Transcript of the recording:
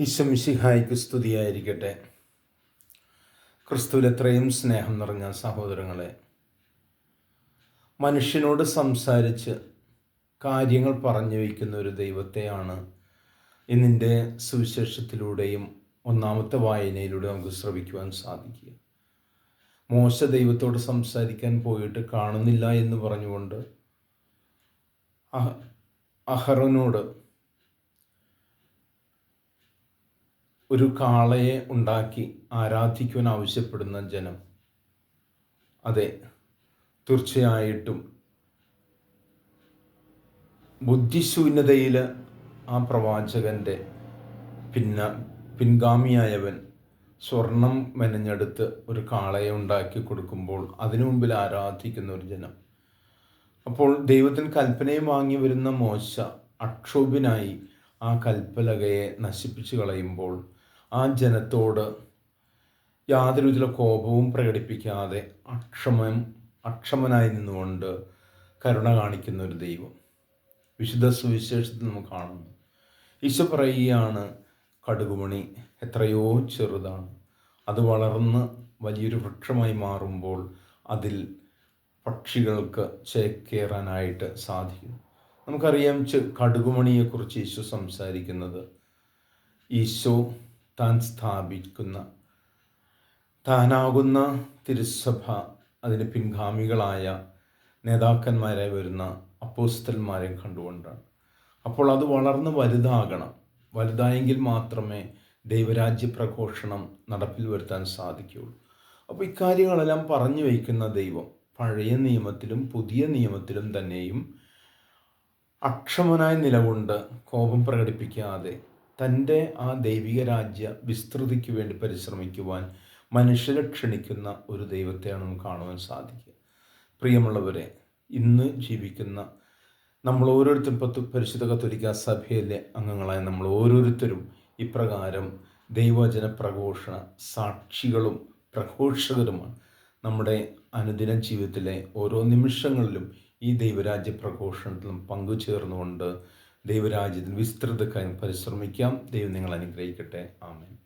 ഈശമിശിഹായ്ക്ക് സ്തുതിയായിരിക്കട്ടെ. ക്രിസ്തുവിൽ എത്രയും സ്നേഹം നിറഞ്ഞ സഹോദരങ്ങളെ മനുഷ്യനോട് സംസാരിച്ച് കാര്യങ്ങൾ പറഞ്ഞു വയ്ക്കുന്ന ഒരു ദൈവത്തെയാണ് ഇന്നിന്റെ സുവിശേഷത്തിലൂടെയും ഒന്നാമത്തെ വായനയിലൂടെ നമുക്ക് ശ്രവിക്കുവാൻ സാധിക്കുക. മോശ ദൈവത്തോട് സംസാരിക്കാൻ പോയിട്ട് കാണുന്നില്ല എന്ന് പറഞ്ഞുകൊണ്ട് അഹ് അഹറനോട് ഒരു കാളയെ ഉണ്ടാക്കി ആരാധിക്കുവാൻ ആവശ്യപ്പെടുന്ന ജനം. അതെ തീർച്ചയായിട്ടും. ബുദ്ധിശൂന്യതയിൽ ആ പ്രവാചകന്റെ പിന്ന പിൻഗാമിയായവൻ സ്വർണം മെനഞ്ഞെടുത്ത് ഒരു കാളയെ ഉണ്ടാക്കി കൊടുക്കുമ്പോൾ അതിനു മുമ്പിൽ ആരാധിക്കുന്ന ഒരു ജനം. അപ്പോൾ ദൈവത്തിന് കൽപ്പനയും വാങ്ങി വരുന്ന മോശ അക്ഷോഭിനായി ആ കൽപ്പലകയെ നശിപ്പിച്ചു കളയുമ്പോൾ ആ ജനത്തോട് യാതൊരു വിധ കോപവും പ്രകടിപ്പിക്കാതെ അക്ഷമം അക്ഷമനായി നിന്നുകൊണ്ട് കരുണ കാണിക്കുന്ന ഒരു ദൈവം. വിശുദ്ധ സുവിശേഷത്തിൽ നമുക്ക് കാണുന്നു. ഈശോ പറയുകയാണ് കടുകുമണി എത്രയോ ചെറുതാണ്. അത് വളർന്ന് വലിയൊരു വൃക്ഷമായി മാറുമ്പോൾ അതിൽ പക്ഷികൾക്ക് ചേക്കേറാനായിട്ട് സാധിക്കും. നമുക്കറിയാം കടുകുമണിയെക്കുറിച്ച് ഈശോ സംസാരിക്കുന്നത് ഈശോ താൻ സ്ഥാപിക്കുന്ന താനാകുന്ന തിരുസഭ അതിന് പിൻഗാമികളായ നേതാക്കന്മാരെ വരുന്ന അപ്പോസ്റ്റന്മാരെ കണ്ടുകൊണ്ടാണ്. അപ്പോൾ അത് വളർന്ന് വലുതാകണം. വലുതായെങ്കിൽ മാത്രമേ ദൈവരാജ്യ പ്രഘോഷണം നടപ്പിൽ വരുത്താൻ സാധിക്കുകയുള്ളൂ. അപ്പോൾ ഇക്കാര്യങ്ങളെല്ലാം പറഞ്ഞു വയ്ക്കുന്ന ദൈവം പഴയ നിയമത്തിലും പുതിയ നിയമത്തിലും തന്നെയും അക്ഷമനായ നിലകൊണ്ട് കോപം പ്രകടിപ്പിക്കാതെ തന്റെ ആ ദൈവിക രാജ്യ വിസ്തൃതിക്ക് വേണ്ടി പരിശ്രമിക്കുവാൻ മനുഷ്യരെ ക്ഷണിക്കുന്ന ഒരു ദൈവത്തെയാണ് നമുക്ക് കാണുവാൻ സാധിക്കുക. പ്രിയമുള്ളവരെ ഇന്ന് ജീവിക്കുന്ന നമ്മൾ ഓരോരുത്തരും പത്ത് പരിശുദ്ധ കത്തോലിക്ക സഭയിലെ അംഗങ്ങളായ നമ്മൾ ഓരോരുത്തരും ഇപ്രകാരം ദൈവജന പ്രഘോഷണ സാക്ഷികളും പ്രഘോഷകരുമാണ്. നമ്മുടെ അനുദിന ജീവിതത്തിലെ ഓരോ നിമിഷങ്ങളിലും ഈ ദൈവരാജ്യ പ്രഘോഷണത്തിലും പങ്കുചേർന്നുകൊണ്ട് ദൈവരാജ്യത്തിന് വിസ്തൃതക്കാൻ പരിശ്രമിക്കാം. ദൈവം നിങ്ങൾ അനുഗ്രഹിക്കട്ടെ. ആമേൻ.